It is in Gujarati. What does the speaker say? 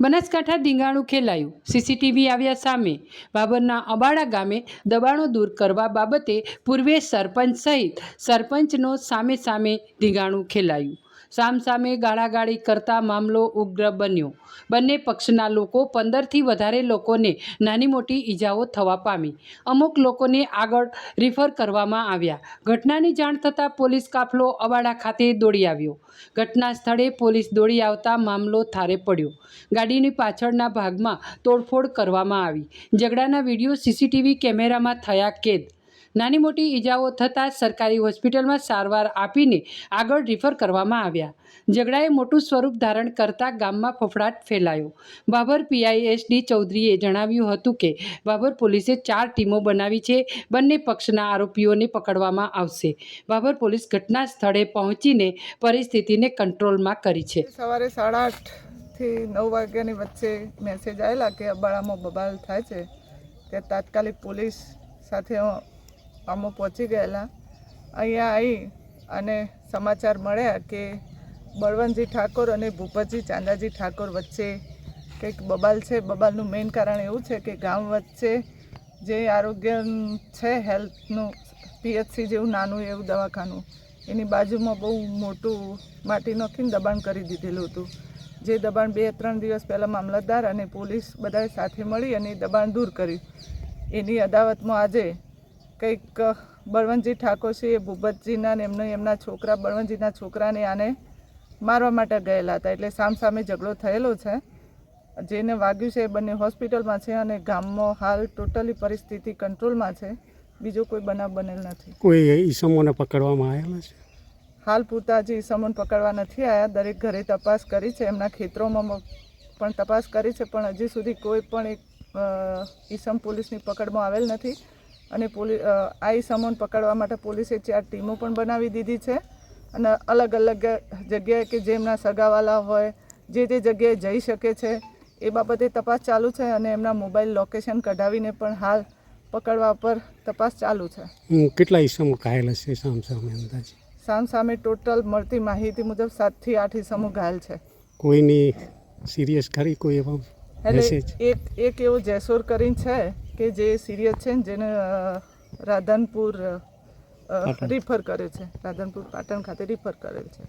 બનાસકાંઠા ધીંગાણું ખેલાયું. સીસીટીવી આવ્યા સામે. બાબરના અબાડા ગામે દબાણો દૂર કરવા બાબતે પૂર્વે સરપંચ સહિત સરપંચનો સામે સામે ધીંગાણું ખેલાયું. સામસામે ગાળાગાળી કરતા મામલો ઉગ્ર બન્યો. બંને પક્ષના લોકો પંદરથી વધારે લોકોને નાની મોટી ઈજાઓ થવા પામી. અમુક લોકોને આગળ રિફર કરવામાં આવ્યા. ઘટનાની જાણ થતાં પોલીસ કાફલો અવાડા ખાતે દોડી આવ્યો. ઘટના સ્થળે પોલીસ દોડી આવતા મામલો થારે પડ્યો. ગાડીની પાછળના ભાગમાં તોડફોડ કરવામાં આવી. ઝઘડાના વીડિયો સીસીટીવી કેમેરામાં થયા કેદ. નાની મોટી ઈજાઓ થતાં સરકારી હોસ્પિટલમાં સારવાર આપીને આગળ રિફર કરવામાં આવ્યા. ઝઘડાએ મોટું સ્વરૂપ ધારણ કરતા ગામમાં ફફડાટ ફેલાયો. બાબર પીઆઈએસડી ચૌધરીએ જણાવ્યું હતું કે, બાબર પોલીસે ચાર ટીમો બનાવી છે, બંને પક્ષના આરોપીઓને પકડવામાં આવશે. બાબર પોલીસ ઘટના સ્થળે પહોંચીને પરિસ્થિતિને કંટ્રોલમાં કરી છે. સવારે સાડા આઠથી નવ વાગ્યાની વચ્ચે મેસેજ આવેલા કે અબાળામાં બબાલ થાય છે. તે તાત્કાલિક પોલીસ સાથે અમે પહોંચી ગયેલા. અહીંયા આવી અને સમાચાર મળ્યા કે બળવંતજી ઠાકોર અને ભૂપતજી ચાંદાજી ઠાકોર વચ્ચે કંઈક બબાલ છે. બબાલનું મેઇન કારણ એવું છે કે ગામ વચ્ચે જે આરોગ્ય છે હેલ્થનું પીએચસી જેવું નાનું એવું દવાખાનું, એની બાજુમાં બહુ મોટું માટી નાખીને દબાણ કરી દીધેલું હતું. જે દબાણ બે ત્રણ દિવસ પહેલાં મામલતદાર અને પોલીસ બધાએ સાથે મળી અને દબાણ દૂર કર્યું. એની અદાવતમાં આજે કંઈક બળવંતજી ઠાકોર છે એ ભૂપતજીના ને એમનો એમના છોકરા બળવંતજીના છોકરાને આને મારવા માટે ગયેલા હતા. એટલે સામસામે ઝઘડો થયેલો છે. જેને વાગ્યું છે એ બંને હોસ્પિટલમાં છે અને ગામમાં હાલ ટોટલી પરિસ્થિતિ કંટ્રોલમાં છે. બીજો કોઈ બનાવ બનેલ નથી. કોઈ ઈસમોને પકડવામાં આવેલા છે? હાલ પૂરતા હજી ઈસમોને પકડવા નથી આવ્યા દરેક ઘરે તપાસ કરી છે. એમના ખેતરોમાં પણ તપાસ કરી છે. પણ હજી સુધી કોઈ પણ એક ઈસમ પોલીસની પકડમાં આવેલ નથી. અને પોલીસ આઈ સમોન પકડવા માટે પોલીસે ચાર ટીમો પણ બનાવી દીધી છે. અને અલગ અલગ જગ્યાએ કે જેમના સગાવાલા હોય જે તે જગ્યાએ જઈ શકે છે એ બાબતે તપાસ ચાલુ છે અને એમના મોબાઈલ લોકેશન કઢાવીને પણ હાલ પકડવા પર તપાસ ચાલુ છે. કેટલા ઈસમો ઘાયલ હશે સામ સામે અંદાજે? સામસામે ટોટલ મળતી માહિતી મુજબ સાતથી આઠ ઈસમો ઘાયલ છે. કોઈની સિરિયસ ખરી કોઈ એવા એટલે એક એક એવો જેસોર કરીને છે કે જે સિરિયસ છે ને જેને રાધનપુર રિફર કરે છે. રાધનપુર પાટણ ખાતે રિફર કરેલ છે.